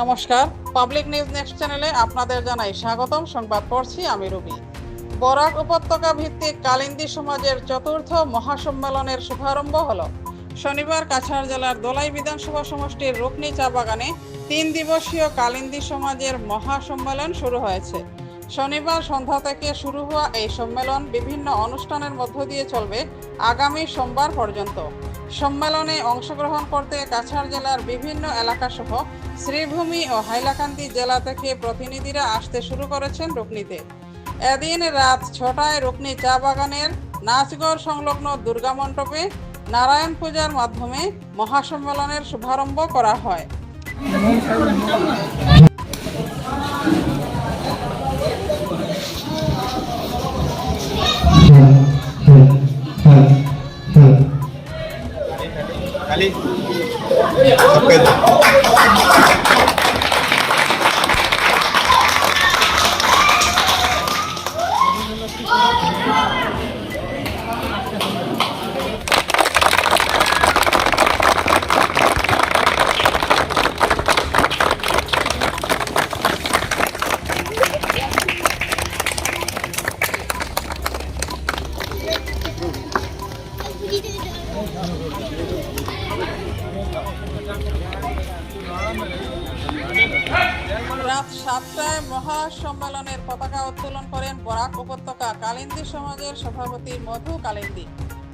নমস্কার। Public news next চ্যানেলে আপনাদের জানাই স্বাগতম। সংবাদ পড়ছি আমি রুবি। বরাক উপত্যকা ভিত্তিক কালিন্দী সমাজের চতুর্থ মহাসম্মেলনের শুভারম্ভ হল। শনিবার কাছাড় জেলার দোলাই বিধানসভা সমষ্টির রুকনি চা বাগানে তিন দিবসীয় কালিন্দী সমাজের মহাসম্মেলন শুরু হয়েছে। শনিবার সন্ধ্যা থেকে শুরু হওয়া এই সম্মেলন বিভিন্ন অনুষ্ঠানের মধ্য দিয়ে চলবে আগামী সোমবার পর্যন্ত। সম্মেলনে অংশগ্রহণ করতে কাছাড় জেলার বিভিন্ন এলাকাসহ শ্রীভূমি ও হাইলাকান্দি জেলা থেকে প্রতিনিধিরা আসতে শুরু করেছেন রুকনিতে। এদিন রাত ছটায় রুকনি চা বাগানের নাচগড় সংলগ্ন দুর্গা মণ্ডপে নারায়ণ পূজার মাধ্যমে মহাসম্মেলনের শুভারম্ভ করা হয়। Ali. রাত সাতটায় মহাসম্মেলনের পতাকা উত্তোলন করেন বরাক উপত্যকা কালিন্দী সমাজের সভাপতি মধু কালিন্দী।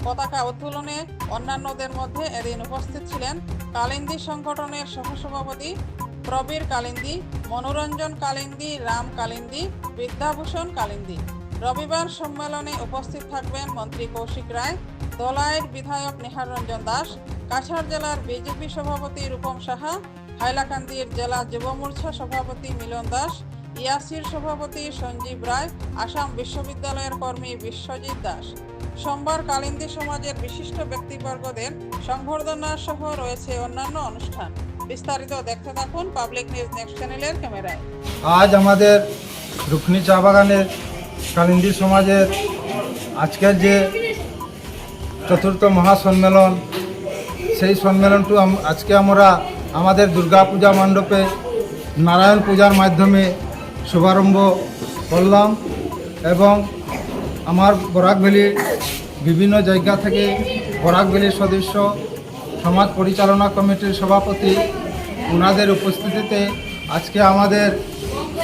পতাকা উত্তোলনে অন্যান্যদের মধ্যে এদিন উপস্থিত ছিলেন কালিন্দী সংগঠনের সহসভাপতি প্রবীর কালিন্দী, মনোরঞ্জন কালিন্দী, রাম কালিন্দী, বিদ্যাভূষণ কালিন্দী। রবিবার সম্মেলনে উপস্থিত থাকবেন মন্ত্রী কৌশিক রায় দলাইয়ের বিধায়ক নিহার রঞ্জন দাস, কাছাড় জেলার বিজেপি সভাপতি রূপম সাহা হাইলাকান্দির জেলা যুব মোর্চা সভাপতি মিলন দাস, ইয়াসির সভাপতি সঞ্জীব রায়, আসাম বিশ্ববিদ্যালয়ের কর্মী বিশ্বজিৎ দাস। সোমবার কালিন্দী সমাজের বিশিষ্ট ব্যক্তিবর্গদের সংবর্ধনা সহ রয়েছে অন্যান্য অনুষ্ঠান। বিস্তারিত দেখতে থাকুন পাবলিক নিউজ নেক্সট চ্যানেলের ক্যামেরায়। আজ আমাদের রুকনি চা বাগানের কালিন্দী সমাজের আজকের যে চতুর্থ মহাসম্মেলন, সেই সম্মেলনটু আজকে আমরা আমাদের দুর্গা পূজা মণ্ডপে নারায়ণ পূজার মাধ্যমে শুভারম্ভ করলাম এবং আমার বরাকভ্যালি বিভিন্ন জায়গা থেকে বরাকভ্যালির সদস্য, সমাজ পরিচালনা কমিটির সভাপতি ওনাদের উপস্থিতিতে আজকে আমাদের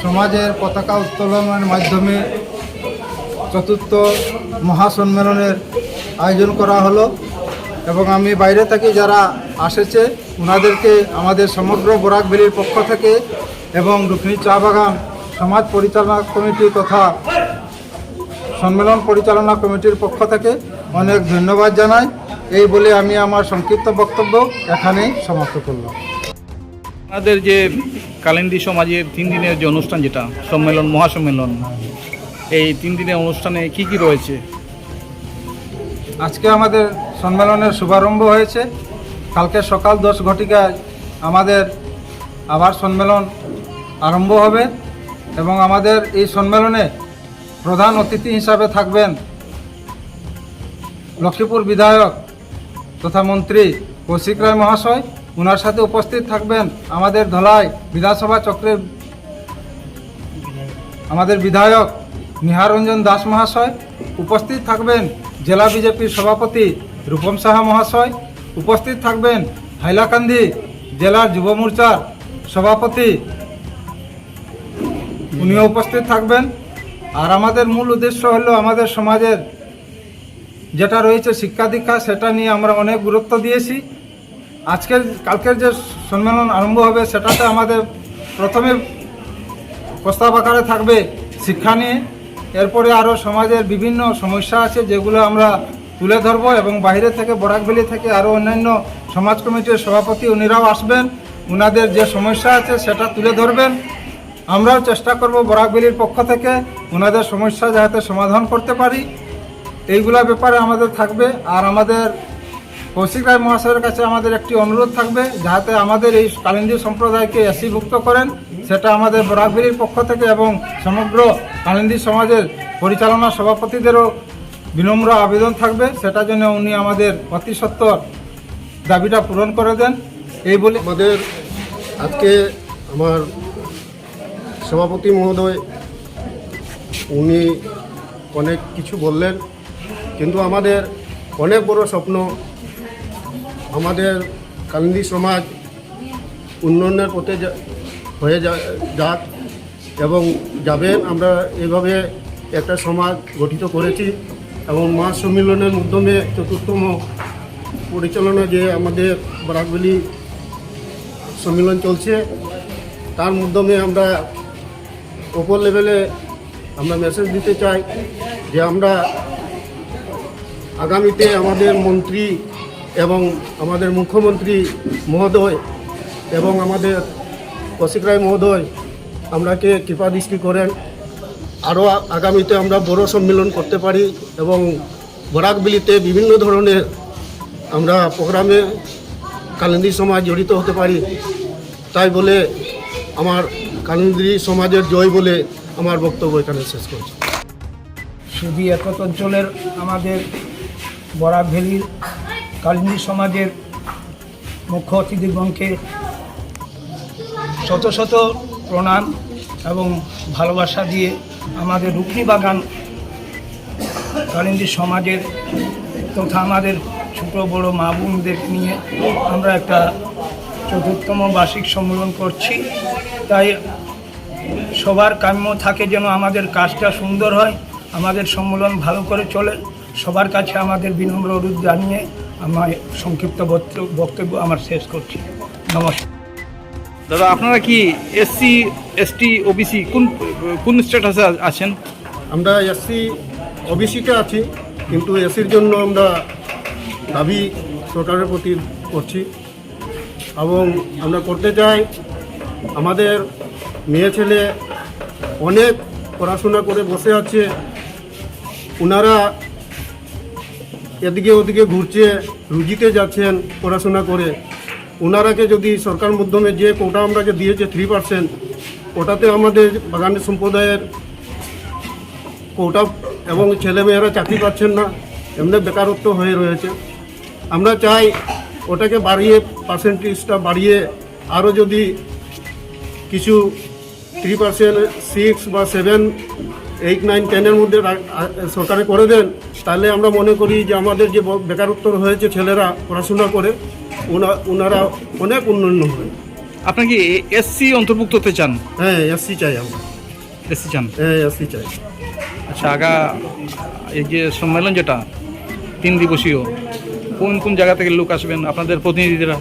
সমাজের পতাকা উত্তোলনের মাধ্যমে চতুর্থ মহাসম্মেলনের আয়োজন করা হলো। এবং আমি বাইরে থেকে যারা আসেছে ওনাদেরকে আমাদের সমগ্র বরাকভ্যালির পক্ষ থেকে এবং রুকনি চা বাগান সমাজ পরিচালনা কমিটি তথা সম্মেলন পরিচালনা কমিটির পক্ষ থেকে অনেক ধন্যবাদ জানাই। এই বলে আমি আমার সংক্ষিপ্ত বক্তব্য এখানেই সমাপ্ত করলাম। আমাদের যে কালিন্দী সমাজের তিন দিনের যে অনুষ্ঠান যেটা, সম্মেলন, মহাসম্মেলন, এই তিন দিনের অনুষ্ঠানে কি কি রয়েছে? আজকে আমাদের সম্মেলনের শুভারম্ভ হয়েছে। কালকে সকাল দশ ঘটিকায় আমাদের আবার সম্মেলন আরম্ভ হবে এবং আমাদের এই সম্মেলনে প্রধান অতিথি হিসাবে থাকবেন লক্ষ্মীপুর বিধায়ক তথা মন্ত্রী কৌশিক রায় মহাশয়। ওনার সাথে উপস্থিত থাকবেন আমাদের ধলাই বিধানসভা চক্রের আমাদের বিধায়ক নিহার রঞ্জন দাস মহাশয়। উপস্থিত থাকবেন জেলা বিজেপির সভাপতি রূপম সাহা মহাশয় উপস্থিত থাকবেন হাইলাকান্দি জেলার যুব মোর্চার সভাপতি। উনিও উপস্থিত থাকবেন। আর আমাদের মূল উদ্দেশ্য হলো আমাদের সমাজের যেটা রয়েছে শিক্ষা দীক্ষা, সেটা নিয়ে আমরা অনেক গুরুত্ব দিয়েছি। আজকের, কালকের যে সম্মেলন আরম্ভ হবে, সেটাতে আমাদের প্রথমে প্রস্তাব আকারে থাকবে শিক্ষা নিয়ে। এরপরে আরও সমাজের বিভিন্ন সমস্যা আছে যেগুলো আমরা তুলে ধরব এবং বাইরে থেকে, বরাকবেলি থেকে আরও অন্যান্য সমাজ কমিটির সভাপতি উনিরাও আসবেন। ওনাদের যে সমস্যা আছে সেটা তুলে ধরবেন। আমরাও চেষ্টা করব বরাকবেলির পক্ষ থেকে ওনাদের সমস্যা যাতে সমাধান করতে পারি। এইগুলা ব্যাপারে আমাদের থাকবে। আর আমাদের কৌশিক রায় মহাশয়ের কাছে আমাদের একটি অনুরোধ থাকবে, যাতে আমাদের এই কালিন্দী সম্প্রদায়কে এসিভুক্ত করেন। সেটা আমাদের বরাকভেলির পক্ষ থেকে এবং সমগ্র কালিন্দী সমাজের পরিচালনা সভাপতিদেরও বিনম্র আবেদন থাকবে। সেটা জন্য উনি আমাদের অতি সত্বর দাবিটা পূরণ করে দেন। এই বলে আমাদের আজকে আমার সভাপতি মহোদয়, উনি অনেক কিছু বললেন, কিন্তু আমাদের অনেক বড় স্বপ্ন আমাদের কালিন্দী সমাজ উন্নয়নের পথে হয়ে যাক এবং যাবেন আমরা এভাবে একটা সমাজ গঠিত করেছি এবং মা সম্মিলনের মাধ্যমে চতুর্থম পরিচালনা যে আমাদের বরাকবেলি সম্মিলন চলছে, তার মাধ্যমে আমরা ওপর লেভেলে আমরা মেসেজ দিতে চাই যে আমরা আগামীতে আমাদের মন্ত্রী এবং আমাদের মুখ্যমন্ত্রী মহোদয় এবং আমাদের কৌশিক রায় মহোদয়, আমরাকে কৃপা দৃষ্টি করেন। আরও আগামীতে আমরা বড় সম্মেলন করতে পারি এবং বরাক বরাকবিলিতে বিভিন্ন ধরনের আমরা প্রোগ্রামে কালিন্দী সমাজ জড়িত হতে পারি। তাই বলে আমার কালিন্দী সমাজের জয় বলে আমার বক্তব্য এখানে শেষ করছি। শুধু একত অঞ্চলের আমাদের বরাক ভ্যালির কালিনী সমাজের মুখ্য অতিথিগণকে শত শত প্রণাম এবং ভালোবাসা দিয়ে আমাদের রুকনি বাগান কালিন্দী সমাজের তথা আমাদের ছোট বড় মা বোনদের নিয়ে আমরা একটা চতুর্থম বার্ষিক সম্মেলন করছি। তাই সবার কাম্য থাকে যেন আমাদের কাজটা সুন্দর হয়, আমাদের সম্মেলন ভালো করে চলে, সবার কাছে আমাদের বিনম্র অনুরোধ জানিয়ে আমার সংক্ষিপ্ত বক্তব্য- বক্তব্য আমার শেষ করছি। নমস্কার। দাদা আপনারা কি এসসি এসটি ওবিসি কোন কোন স্ট্যাটাসে আছেন? আমরা এসসি ওবিসিতে আছি কিন্তু এসির জন্য আমরা দাবি সরকারের প্রতি করছি এবং আমরা করতে চাই আমাদের মেয়ে ছেলে অনেক পড়াশোনা করে বসে আছে। ওনারা এদিকে ওদিকে ঘুরছে রুজিতে যাচ্ছেন, পড়াশোনা করে। ওনারাকে যদি সরকার মাধ্যমে যে কোটা আমরাকে দিয়েছে থ্রি পার্সেন্ট ওটাতে আমাদের বাগানের সম্প্রদায়ের কোটা এবং ছেলেমেয়েরা চাকরি পাচ্ছেন না, এমনি বেকারত্ব হয়ে রয়েছে। আমরা চাই ওটাকে বাড়িয়ে পার্সেন্টেজটা বাড়িয়ে আরও যদি কিছু থ্রি পার্সেন্ট সিক্স বা সেভেন এইট নাইন টেনের মধ্যে সরকারে করে দেন তাহলে আমরা মনে করি যে আমাদের যে বেকারত্ব হয়েছে ছেলেরা পড়াশোনা করে ওনা- ওনারা অনেক উন্নয়ন হবে। আপনি কি এসসি অন্তর্ভুক্ত হতে চান? হ্যাঁ এসসি চাই আমরা। এসসি চান? হ্যাঁ এসসি চাই। আচ্ছা আগা এই যে সম্মেলন যেটা তিন দিবসীয় কোন কোন জায়গা থেকে লোক আসবেন আপনাদের প্রতিনিধিরা?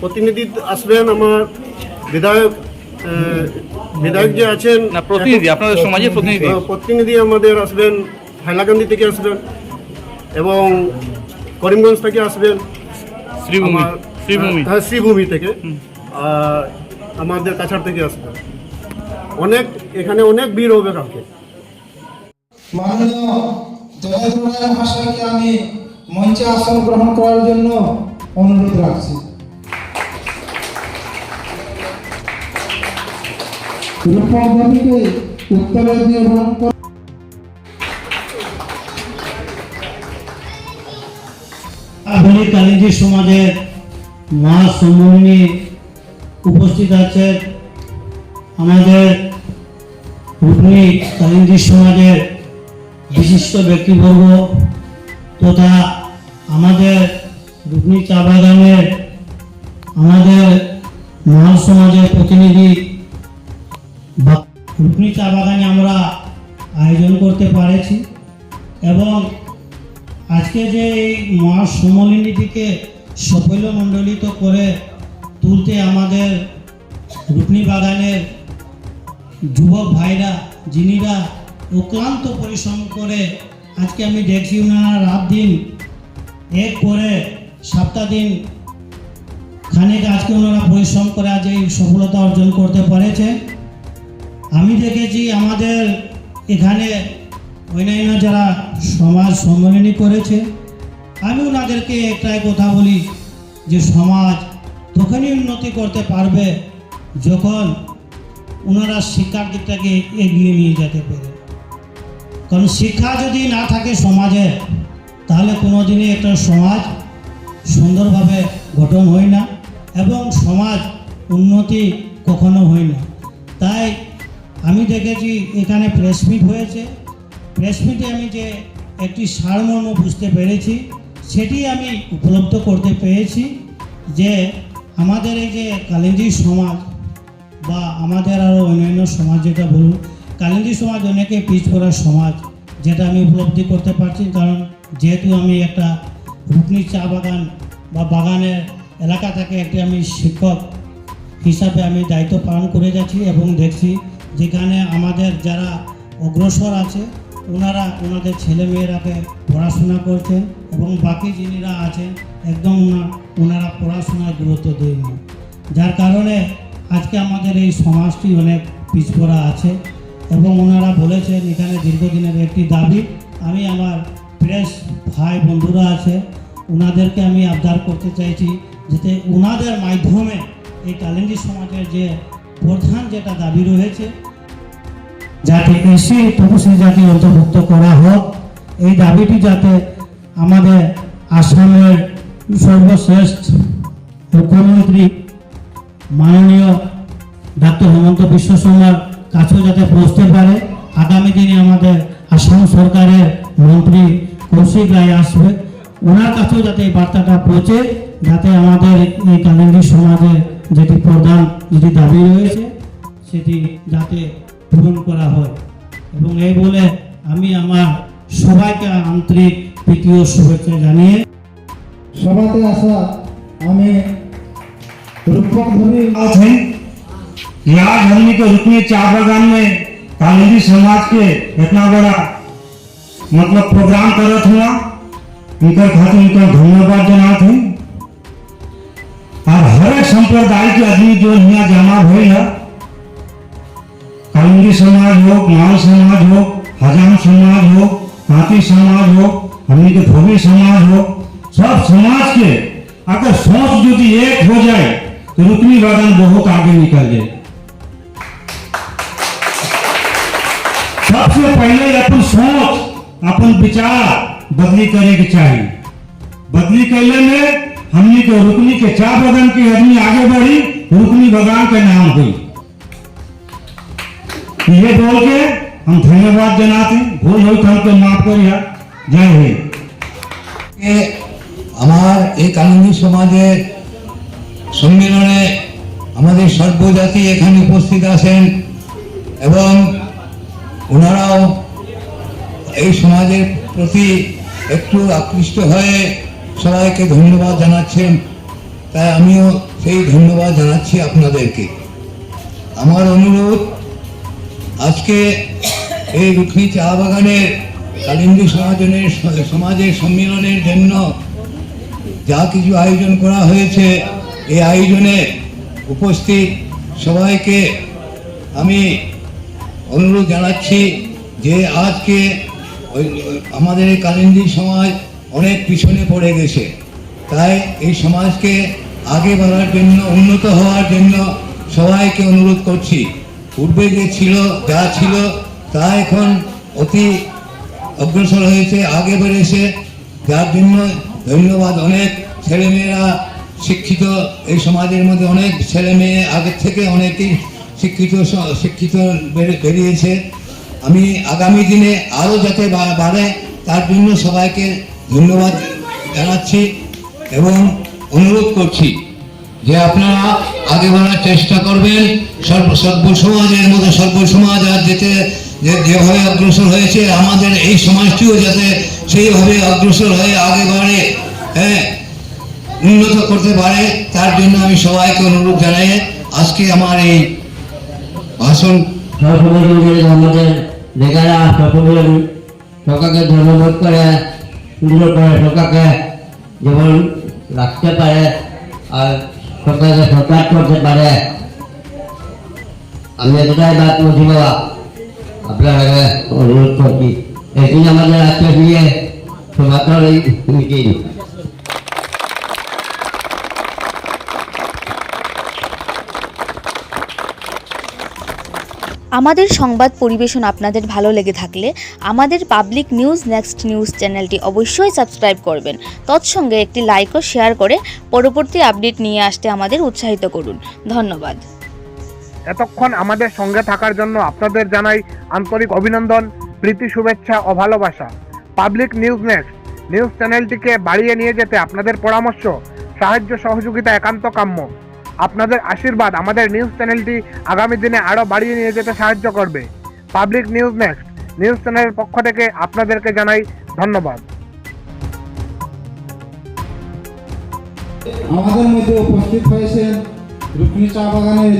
প্রতিনিধি আসবেন আমার বিধায়ক বিধায়ক যে আছেন না প্রতিনিধি আপনাদের সমাজের প্রতিনিধি প্রতিনিধি। আমাদের আসবেন হাইলাকান্দি থেকে আসবেন এবং করিমগঞ্জ থেকে আসবেন। শ্রীভূমি শ্রীভূমি। হ্যাঁ শ্রীভূমি থেকে আর আমাদের কাছাড় থেকে আসবেন। অনেক এখানে অনেক ভিড় হবে কালকে। মাননীয় মহাশয়কে আমি মঞ্চে আসন গ্রহণ করার জন্য অনুরোধ রাখছি। রূপক দেবীকে গ্রহণ কর আধুনিক কালিন্দী সমাজের মা সম্মানী উপস্থিত আছেন, আমাদের রুকনি কালিন্দী সমাজের বিশিষ্ট ব্যক্তিবর্গ তথা আমাদের রুকনি চা বাগানের আমাদের মহল সমাজের প্রতিনিধি রুকনি চা বাগানে আমরা আয়োজন করতে পারেছি। এবং আজকে যে এই মহা সম্মিলনীটিকে সাফল্যমণ্ডিত করে তুলতে আমাদের রুকনি বাগানের যুবক ভাইরা, যিনিরা অক্লান্ত পরিশ্রম করে আজকে আমি দেখছি ওনারা রাত দিন এক করে সপ্তাহ দিন খানিক আজকে ওনারা পরিশ্রম করে আজ এই সফলতা অর্জন করতে পেরেছে। আমি দেখেছি আমাদের এখানে অন্যান্য যারা সমাজ সম্মেলনী করেছে, আমি ওনাদেরকে একটাই কথা বলি যে সমাজ তখনই উন্নতি করতে পারবে যখন ওনারা শিক্ষার দিকটাকে এগিয়ে নিয়ে যেতে পারে। কারণ শিক্ষা যদি না থাকে সমাজে, তাহলে কোনো দিনই একটা সমাজ সুন্দরভাবে গঠন হয় না এবং সমাজ উন্নতি কখনো হয় না। তাই আমি দেখেছি এখানে প্রেস মিট হয়েছে। প্রেস মিটে আমি যে একটি সারমর্ম বুঝতে পেরেছি, সেটি আমি উপলব্ধ করতে পেরেছি যে আমাদের এই যে কালিন্দী সমাজ বা আমাদের আরও অন্যান্য সমাজ যেটা বলুন, কালিন্দী সমাজ অনেকে পিছপড়া সমাজ যেটা আমি উপলব্ধি করতে পারছি, কারণ যেহেতু আমি একটা রুকনি চা বাগান বা বাগানের এলাকা থেকে একটি আমি শিক্ষক হিসাবে আমি দায়িত্ব পালন করে যাচ্ছি এবং দেখছি যেখানে আমাদের যারা অগ্রসর আছে, ওনারা ওনাদের ছেলে মেয়েরাকে পড়াশোনা করছেন এবং বাকি যিনিরা আছেন, একদম ওনা- ওনারা পড়াশোনার গুরুত্ব দেন। না যার কারণে আজকে আমাদের এই সমাজটি অনেক পিছপড়া আছে এবং ওনারা বলেছেন, এখানে দীর্ঘদিনের একটি দাবি, আমি আমার প্রেস ভাই বন্ধুরা আছে, ওনাদেরকে আমি আবদার করতে চাইছি, যাতে ওনাদের মাধ্যমে এই কালিন্দী সমাজের যে প্রধান যেটা দাবি রয়েছে, যাতে এসি তপসী জাতি অন্তর্ভুক্ত করা হোক, এই দাবিটি যাতে আমাদের আসামের সর্বশ্রেষ্ঠ মুখ্যমন্ত্রী মাননীয় ডাক্তার হেমন্ত বিশ্ব শর্মার কাছেও যাতে পৌঁছতে পারে। আগামী দিনে আমাদের আসাম সরকারের মন্ত্রী কৌশিক রায় আসবে, ওনার কাছেও যাতে এই বার্তাটা পৌঁছে, যাতে আমাদের এই কালিন্দী সমাজে যেটি প্রধান যেটি দাবি রয়েছে সেটি যাতে পূরণ করা হয় এবং এই বলে আমি আমার সবাইকে আন্তরিক প্রীতি ও শুভেচ্ছা জানিয়ে সভাতে আসা আমি রূপক ধনী बात है कि आज हमने को रुकनी चाय बागान में कालिंदी समाज के इतना बड़ा मतलब प्रोग्राम करत हुआ इनकर खातिर इनका धन्यवाद जनात है और हर एक संप्रदाय के आदमी जो यहाँ जमा हुए है कालिंदी समाज हो माल समाज हो, हजाम समाज हो तांती समाज हो, हमने के धोबी समाज हो, सब समाज के अगर सोच यदि एक हो जाए तो रुकनी बागान बहुत आगे निकल जाए सबसे पहले अपन सोच, अपन विचार बदली करे के चाहिए बदली करने में हमने के रुकनी के चार बागान के आदमी आगे बढ़ी रुकनी बागान का नाम हुई ये बोल के हम धन्यवाद जनाते हैं। भूल हो तो हमको माफ करिए जय हिंद এ আমার এই কালিন্দী সমাজের সম্মেলনে আমাদের সর্বজাতি এখানে উপস্থিত আছেন এবং ওনারাও এই সমাজের প্রতি একটু আকৃষ্ট হয়ে সবাইকে ধন্যবাদ জানাচ্ছেন তাই আমিও সেই ধন্যবাদ জানাচ্ছি আপনাদেরকে। আমার অনুরোধ, আজকে এই রুখনি চা বাগানের কালিন্দী সমাজনের সমাজের সম্মেলনের জন্য যা কিছু আয়োজন করা হয়েছে, এই আয়োজনে উপস্থিত সবাইকে আমি অনুরোধ জানাচ্ছি যে আজকে আমাদের কালিন্দী সমাজ অনেক পিছনে পড়ে গেছে। তাই এই সমাজকে আগে বাড়ার জন্য, উন্নত হওয়ার জন্য সবাইকে অনুরোধ করছি। পূর্বে যে ছিল, যা ছিল, তা এখন অতি অগ্রসর হয়েছে, আগে বেড়েছে। যার জন্য ধন্যবাদ। অনেক ছেলেমেয়েরা শিক্ষিত, এই সমাজের মধ্যে অনেক ছেলে মেয়ে আগের থেকে অনেকেই শিক্ষিত শিক্ষিত বেরিয়েছে। আমি আগামী দিনে আরও যাতে বাড়ে, তার জন্য সবাইকে ধন্যবাদ জানাচ্ছি এবং অনুরোধ করছি যে আপনারা আগে বাড়ার চেষ্টা করবেন সর্ব সর্ব সমাজের মধ্যে সর্ব সমাজ আর যেতে যেভাবে অগ্রসর হয়েছে, আমাদের এই সমাজটিও যাতে সেইভাবে অগ্রসর হয়ে আগে বাড়ে হ্যাঁ উন্নত করতে পারে, তার জন্য আমি সবাইকে অনুরোধ জানাই। আজকে আমার এই ভাষণ আমাদের লেখারা সকলে সকাকে ধন্যবাদ করে সুন্দর করে সকাকে যেমন রাখতে পারে আর সকাকে সরকার করতে পারে আমি এতটাই বাদ বলছি বাবা আপনারা অনুরোধ করছি এটি আমাদের আজকে দিয়ে সমাচার এই মিটিং আমাদের সংবাদ পরিবেশন আপনাদের ভালো লেগে থাকলে আমাদের পাবলিক নিউজ নেক্সট নিউজ চ্যানেলটি অবশ্যই সাবস্ক্রাইব করবেন। তৎসঙ্গে একটি লাইক ও শেয়ার করে পরবর্তী আপডেট নিয়ে আসতে আমাদের উৎসাহিত করুন। ধন্যবাদ। এতক্ষণ আমাদের সঙ্গে থাকার জন্য আপনাদের জানাই আন্তরিক অভিনন্দন, প্রীতি, শুভেচ্ছা ও ভালোবাসা। পাবলিক নিউজ নেক্সট নিউজ চ্যানেলটিকে বাড়িয়ে নিয়ে যেতে আপনাদের পরামর্শ, সাহায্য, সহযোগিতা, একান্ত কাম্য। আপনাদের আশীর্বাদ, আমাদের নিউজ চ্যানেলটি আগামী দিনে আরও বাড়িয়ে নিয়ে যেতে সাহায্য করবে। পাবলিক নিউজ নেক্সট নিউজ চ্যানেলের পক্ষ থেকে আপনাদেরকে জানাই ধন্যবাদ। আমাদের মধ্যে উপস্থিত হয়েছেন রুকনি চা বাগানের